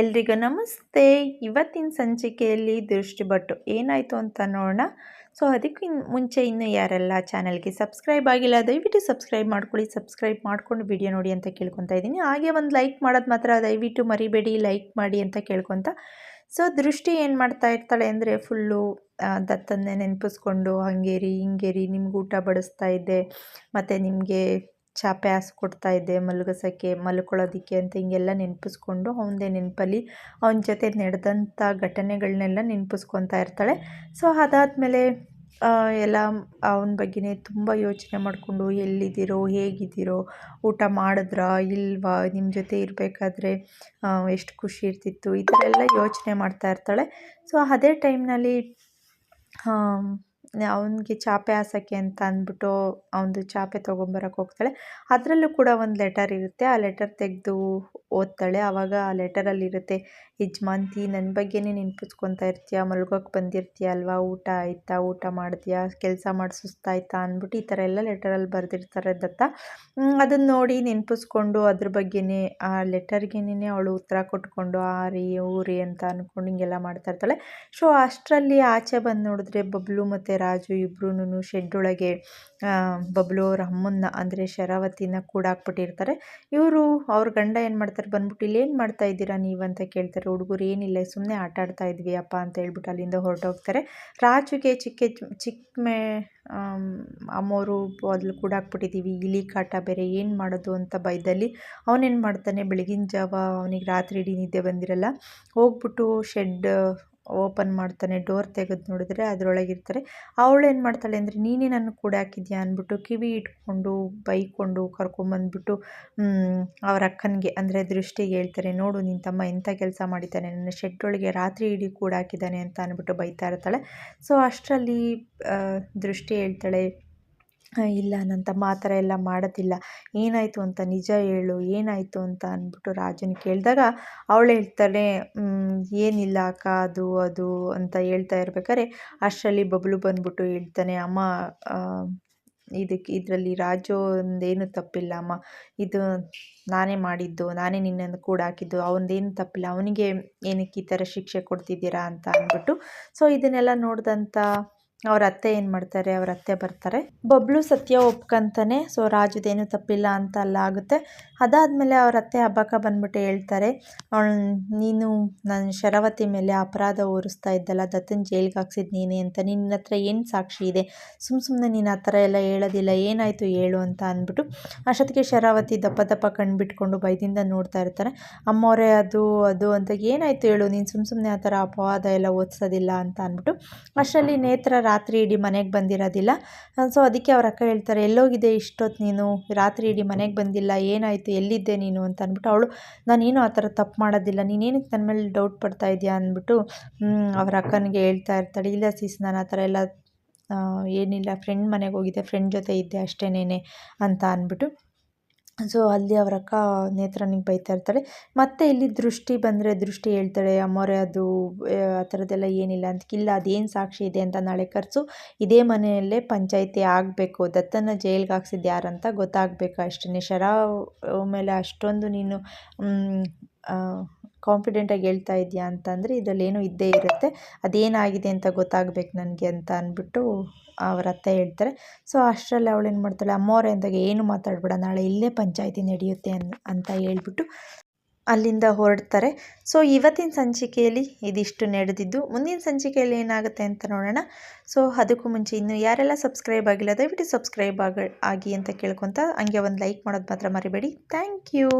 ಎಲ್ರಿಗೂ ನಮಸ್ತೆ. ಇವತ್ತಿನ ಸಂಚಿಕೆಯಲ್ಲಿ ದೃಷ್ಟಿಬಟ್ಟು ಏನಾಯಿತು ಅಂತ ನೋಡೋಣ. ಸೊ, ಅದಕ್ಕೆ ಮುಂಚೆ ಇನ್ನೂ ಯಾರೆಲ್ಲ ಚಾನಲ್ಗೆ ಸಬ್ಸ್ಕ್ರೈಬ್ ಆಗಿಲ್ಲ, ದಯವಿಟ್ಟು ಸಬ್ಸ್ಕ್ರೈಬ್ ಮಾಡ್ಕೊಳ್ಳಿ. ಸಬ್ಸ್ಕ್ರೈಬ್ ಮಾಡ್ಕೊಂಡು ವಿಡಿಯೋ ನೋಡಿ ಅಂತ ಕೇಳ್ಕೊತಾ ಇದ್ದೀನಿ. ಹಾಗೆ ಒಂದು ಲೈಕ್ ಮಾಡೋದು ಮಾತ್ರ ದಯವಿಟ್ಟು ಮರಿಬೇಡಿ, ಲೈಕ್ ಮಾಡಿ ಅಂತ ಕೇಳ್ಕೊತ. ಸೊ, ದೃಷ್ಟಿ ಏನು ಮಾಡ್ತಾ ಇರ್ತಾಳೆ ಅಂದರೆ ಫುಲ್ಲು ದತ್ತನ್ನೇ ನೆನಪಿಸ್ಕೊಂಡು ಹಂಗೇರಿ, ಹಿಂಗೇರಿ, ನಿಮ್ಗೆ ಊಟ ಬಡಿಸ್ತಾ ಇದ್ದೆ, ಮತ್ತು ನಿಮಗೆ ಚಾಪೆ ಕೊಡ್ತಾ ಇದ್ದೆ, ಮಲಗಿಸೋಕ್ಕೆ, ಮಲ್ಕೊಳ್ಳೋದಕ್ಕೆ ಅಂತ ಹಿಂಗೆಲ್ಲ ನೆನಪಿಸ್ಕೊಂಡು ಅವನದೇ ನೆನಪಲ್ಲಿ ಅವನ ಜೊತೆ ನಡೆದಂಥ ಘಟನೆಗಳನ್ನೆಲ್ಲ ನೆನಪಿಸ್ಕೊತಾ ಇರ್ತಾಳೆ. ಸೊ, ಅದಾದಮೇಲೆ ಎಲ್ಲ ಅವನ ಬಗ್ಗೆನೇ ತುಂಬ ಯೋಚನೆ ಮಾಡಿಕೊಂಡು ಎಲ್ಲಿದ್ದೀರೋ, ಹೇಗಿದ್ದೀರೋ, ಊಟ ಮಾಡಿದ್ರಾ, ಇಲ್ವಾ ನಿಮ್ಮ ಜೊತೆ ಇರಬೇಕಾದ್ರೆ ಎಷ್ಟು ಖುಷಿ ಇರ್ತಿತ್ತು, ಈ ಥರ ಎಲ್ಲ ಯೋಚನೆ ಮಾಡ್ತಾ ಇರ್ತಾಳೆ. ಸೊ, ಅದೇ ಟೈಮ್ನಲ್ಲಿ ಅವನಿಗೆ ಚಾಪೆ ಹಾಸೋಕ್ಕೆ ಅಂತ ಅಂದ್ಬಿಟ್ಟು ಅವನದು ಚಾಪೆ ತೊಗೊಂಬರಕ್ಕೆ ಹೋಗ್ತಾಳೆ. ಅದರಲ್ಲೂ ಕೂಡ ಒಂದು ಲೆಟರ್ ಇರುತ್ತೆ. ಆ ಲೆಟರ್ ತೆಗೆದು ಓದ್ತಾಳೆ. ಆವಾಗ ಆ ಲೆಟರಲ್ಲಿರುತ್ತೆ ಯಜಮಾಂತಿ ನನ್ನ ಬಗ್ಗೆನೇ ನೆನ್ಪಿಸ್ಕೊತಾ ಇರ್ತೀಯ? ಮಲ್ಗೋಕೆ ಬಂದಿರ್ತೀಯ ಅಲ್ವಾ? ಊಟ ಆಯಿತಾ? ಊಟ ಮಾಡಿದ್ಯಾ ಕೆಲಸ ಮಾಡಿ ಸುಸ್ತಾಯ್ತಾ? ಅಂದ್ಬಿಟ್ಟು ಈ ಥರ ಎಲ್ಲ ಲೆಟರಲ್ಲಿ ಬರೆದಿರ್ತಾರೆ ದತ್ತ. ಅದನ್ನು ನೋಡಿ ನೆನ್ಪಿಸ್ಕೊಂಡು ಅದ್ರ ಬಗ್ಗೆನೇ, ಆ ಲೆಟರ್ಗೇನೆ ಅವಳು ಉತ್ತರ ಕೊಟ್ಕೊಂಡು, ಆ ರೀ ಊರಿ ಅಂತ ಅಂದ್ಕೊಂಡು ಹಿಂಗೆಲ್ಲ ಮಾಡ್ತಾ ಇರ್ತಾಳೆ. ಸೊ ಅಷ್ಟರಲ್ಲಿ ಆಚೆ ಬಂದು ನೋಡಿದ್ರೆ ಬಬ್ಲು ಮತ್ತು ರಾಜು ಇಬ್ಬರೂ ಶೆಡ್ ಒಳಗೆ ಬಬ್ಲು ಅವ್ರ ಅಮ್ಮನ್ನ, ಅಂದರೆ ಶರಾವತಿನ ಕೂಡಾಕ್ಬಿಟ್ಟಿರ್ತಾರೆ. ಇವರು ಅವ್ರ ಗಂಡ ಏನು ಮಾಡ್ತಾರೆ, ಬಂದ್ಬಿಟ್ಟು ಇಲ್ಲಿ ಏನು ಮಾಡ್ತಾ ಇದ್ದೀರಾ ನೀವು ಅಂತ ಕೇಳ್ತಾರೆ. ಹುಡುಗರು ಏನಿಲ್ಲ ಸುಮ್ಮನೆ ಆಟ ಆಡ್ತಾ ಇದ್ವಿ ಅಪ್ಪ ಅಂತ ಹೇಳ್ಬಿಟ್ಟು ಅಲ್ಲಿಂದ ಹೊರಟೋಗ್ತಾರೆ. ರಾಜುಗೆ ಚಿಕ್ಕ ಚಿಕ್ಕ ಮೇ ಅಮ್ಮೋರು ಕೂಡ ಕೂಡಾಕ್ಬಿಟ್ಟಿದ್ದೀವಿ ಇಲಿ ಕಾಟ ಬೇರೆ ಏನು ಮಾಡೋದು ಅಂತ ಬೈದಲ್ಲಿ ಅವನೇನು ಮಾಡ್ತಾನೆ? ಬೆಳಗಿನ ಜಾವ ಅವನಿಗೆ ರಾತ್ರಿ ಇಡೀ ನಿದ್ದೆ ಬಂದಿರಲ್ಲ. ಹೋಗ್ಬಿಟ್ಟು ಶೆಡ್ ಓಪನ್ ಮಾಡ್ತಾನೆ, ಡೋರ್ ತೆಗೆದು ನೋಡಿದ್ರೆ ಅದರೊಳಗಿರ್ತಾರೆ. ಅವಳು ಏನು ಮಾಡ್ತಾಳೆ ಅಂದರೆ, ನೀನೇ ನನ್ನ ಕೂಡ ಹಾಕಿದ್ಯಾ ಅಂದ್ಬಿಟ್ಟು ಕಿವಿ ಇಟ್ಕೊಂಡು, ಬೈಕೊಂಡು ಕರ್ಕೊಂಬಂದ್ಬಿಟ್ಟು ಅವ್ರ ಅಕ್ಕನಿಗೆ ಅಂದರೆ ದೃಷ್ಟಿಗೆ ಹೇಳ್ತಾರೆ, ನೋಡು ನಿನ್ನ ತಮ್ಮ ಎಂಥ ಕೆಲಸ ಮಾಡಿದ್ದಾನೆ, ನನ್ನ ಶೆಡ್ಡೊಳಗೆ ರಾತ್ರಿ ಇಡೀ ಕೂಡ ಹಾಕಿದ್ದಾನೆ ಅಂತ ಅಂದ್ಬಿಟ್ಟು ಬೈತಾ ಇರ್ತಾಳೆ. ಸೊ ಅಷ್ಟರಲ್ಲಿ ದೃಷ್ಟಿ ಹೇಳ್ತಾಳೆ ಇಲ್ಲ ನನ್ನ ತಮ್ಮ ಆ ಥರ ಎಲ್ಲ ಮಾಡೋದಿಲ್ಲ. ಏನಾಯಿತು ಅಂತ ನಿಜ ಹೇಳು, ಏನಾಯಿತು ಅಂತ ಅಂದ್ಬಿಟ್ಟು ರಾಜನ ಕೇಳಿದಾಗ ಅವಳು ಹೇಳ್ತಾಳೆ ಏನಿಲ್ಲ ಅಕ್ಕ, ಅದು ಅದು ಅಂತ ಹೇಳ್ತಾ ಇರ್ಬೇಕಾದ್ರೆ ಅಷ್ಟರಲ್ಲಿ ಬಬ್ಲು ಬಂದ್ಬಿಟ್ಟು ಹೇಳ್ತಾನೆ, ಅಮ್ಮ ಇದಕ್ಕೆ, ಇದರಲ್ಲಿ ರಾಜುಂದೇನು ತಪ್ಪಿಲ್ಲ, ಅಮ್ಮ. ಇದು ನಾನೇ ಮಾಡಿದ್ದು, ನಾನೇ ನಿನ್ನನ್ನು ಕೂಡ ಹಾಕಿದ್ದು, ಅವನದೇನು ತಪ್ಪಿಲ್ಲ, ಅವನಿಗೆ ಏನಕ್ಕೆ ಈ ಥರ ಶಿಕ್ಷೆ ಕೊಡ್ತಿದ್ದೀರಾ? ಅಂತ ಅಂದ್ಬಿಟ್ಟು. ಸೊ ಇದನ್ನೆಲ್ಲ ನೋಡಿದಂಥ ಅವ್ರ ಅತ್ತೆ ಏನು ಮಾಡ್ತಾರೆ, ಅವ್ರ ಅತ್ತೆ ಬರ್ತಾರೆ. ಬಬ್ಲು ಸತ್ಯ ಒಪ್ಕೊಂತಾನೆ, ಸೊ ರಾಜದೇನು ತಪ್ಪಿಲ್ಲ ಅಂತ ಅಲ್ಲ ಆಗುತ್ತೆ. ಅದಾದಮೇಲೆ ಅವ್ರ ಅತ್ತೆ ಹಬ್ಬಕ್ಕ ಬಂದ್ಬಿಟ್ಟು ಹೇಳ್ತಾರೆ ನೀನು ನನ್ನ ಶರಾವತಿ ಮೇಲೆ ಅಪರಾಧ ಓರಿಸ್ತಾ ಇದ್ದಲ್ಲ, ದತ್ತನ ಜೈಲಿಗೆ ಹಾಕ್ಸಿದ್ ನೀನೇ ಅಂತ. ನಿನ್ನ ಹತ್ರ ಏನು ಸಾಕ್ಷಿ ಇದೆ? ಸುಮ್ಮ ಸುಮ್ಮನೆ ನೀನು ಆ ಥರ ಎಲ್ಲ ಹೇಳೋದಿಲ್ಲ, ಏನಾಯಿತು ಹೇಳು ಅಂತ ಅಂದ್ಬಿಟ್ಟು ಅಷ್ಟೊತ್ತಿಗೆ ಶರಾವತಿ ದಪ್ಪ ದಪ್ಪ ಕಣ್ಬಿಟ್ಕೊಂಡು ಬೈದಿಂದ ನೋಡ್ತಾ ಇರ್ತಾರೆ ಅಮ್ಮವರೇ ಅದು ಅದು ಅಂತ ಏನಾಯಿತು ಹೇಳು? ನೀನು ಸುಮ್ಮ ಸುಮ್ಮನೆ ಆ ಥರ ಅಪವಾದ ಎಲ್ಲ ಓದಿಸೋದಿಲ್ಲ ಅಂತ ಅಂದ್ಬಿಟ್ಟು ಅಷ್ಟರಲ್ಲಿ ನೇತ್ರ ರಾತ್ರಿ ಇಡೀ ಮನೆಗೆ ಬಂದಿರೋದಿಲ್ಲ. ಸೊ ಅದಕ್ಕೆ ಅವ್ರ ಅಕ್ಕ ಹೇಳ್ತಾರೆ, ಎಲ್ಲೋಗಿದೆ ಇಷ್ಟೊತ್ತು ನೀನು? ರಾತ್ರಿ ಇಡೀ ಮನೆಗೆ ಬಂದಿಲ್ಲ, ಏನಾಯಿತು? ಎಲ್ಲಿದ್ದೆ ನೀನು? ಅಂತ ಅಂದ್ಬಿಟ್ಟು ಅವಳು, ನಾನೇನು ಆ ಥರ ತಪ್ಪು ಮಾಡೋದಿಲ್ಲ. ನೀನೇನಕ್ಕೆ ನನ್ನ ಮೇಲೆ ಡೌಟ್ ಪಡ್ತಾ ಇದೆಯಾ? ಅಂದ್ಬಿಟ್ಟು ಅವ್ರ ಅಕ್ಕನಿಗೆ ಹೇಳ್ತಾ ಇರ್ತಾಳೆ, ಇಲ್ಲ ಸೀಸ್, ನಾನು ಆ ಥರ ಎಲ್ಲ ಏನಿಲ್ಲ. ಫ್ರೆಂಡ್ ಮನೆಗೆ ಹೋಗಿದ್ದೆ, ಫ್ರೆಂಡ್ ಜೊತೆ ಇದ್ದೆ ಅಷ್ಟೇನೇನೆ, ಅಂತ ಅಂದ್ಬಿಟ್ಟು ಸೊ, ಅಲ್ಲಿ ಅವರ ಅಕ್ಕ ನೇತ್ರನಿಗೆ ಬೈತಾ ಇರ್ತಾಳೆ ಮತ್ತು ಇಲ್ಲಿ ದೃಷ್ಟಿ ಬಂದರೆ ದೃಷ್ಟಿ ಹೇಳ್ತಾಳೆ, ಅಮ್ಮೋರೆ, ಅದು, ಆ ಥರದ್ದೆಲ್ಲ ಏನಿಲ್ಲ ಅಂತ ಇಲ್ಲ ಅದೇನು ಸಾಕ್ಷಿ ಇದೆ ಅಂತ ನಾಳೆ ಖರ್ಚು ಇದೇ ಮನೆಯಲ್ಲೇ ಪಂಚಾಯಿತಿ ಆಗಬೇಕು. ದತ್ತನ ಜೈಲ್ಗೆ ಹಾಕ್ಸಿದ್ದು ಯಾರಂತ ಗೊತ್ತಾಗಬೇಕು ಅಷ್ಟೇ. ಶರಾ ಮೇಲೆ ಅಷ್ಟೊಂದು ನೀನು ಕಾನ್ಫಿಡೆಂಟಾಗಿ ಹೇಳ್ತಾ ಇದೆಯಾ ಅಂತಂದರೆ ಏನೋ ಇದ್ದೇ ಇರುತ್ತೆ. ಅದೇನಾಗಿದೆ ಅಂತ ಗೊತ್ತಾಗಬೇಕು ನನಗೆ ಅಂತ ಅಂದ್ಬಿಟ್ಟು ಅವ್ರ ಅತ್ತೆ ಹೇಳ್ತಾರೆ. ಸೊ ಅಷ್ಟರಲ್ಲಿ ಅವಳು ಏನು ಮಾಡ್ತಾಳೆ ಅಮ್ಮೋರೆ ಅಂದಾಗ ಏನು ಮಾತಾಡಬೇಡ, ನಾಳೆ ಇಲ್ಲೇ ಪಂಚಾಯಿತಿ ನಡೆಯುತ್ತೆ ಅನ್ ಅಂತ ಹೇಳ್ಬಿಟ್ಟು ಅಲ್ಲಿಂದ ಹೊರಡ್ತಾರೆ. ಸೊ ಇವತ್ತಿನ ಸಂಚಿಕೆಯಲ್ಲಿ ಇದಿಷ್ಟು ನಡೆದಿದ್ದು. ಮುಂದಿನ ಸಂಚಿಕೆಯಲ್ಲಿ ಏನಾಗುತ್ತೆ ಅಂತ ನೋಡೋಣ. ಸೊ ಅದಕ್ಕೂ ಮುಂಚೆ ಇನ್ನು ಯಾರೆಲ್ಲ ಸಬ್ಸ್ಕ್ರೈಬ್ ಆಗಿಲ್ಲ, ದಯವಿಟ್ಟು ಸಬ್ಸ್ಕ್ರೈಬ್ ಆಗಿ ಅಂತ ಕೇಳ್ಕೊತ ಹಂಗೆ ಒಂದು ಲೈಕ್ ಮಾಡೋದು ಮಾತ್ರ ಮರಿಬೇಡಿ. Thank you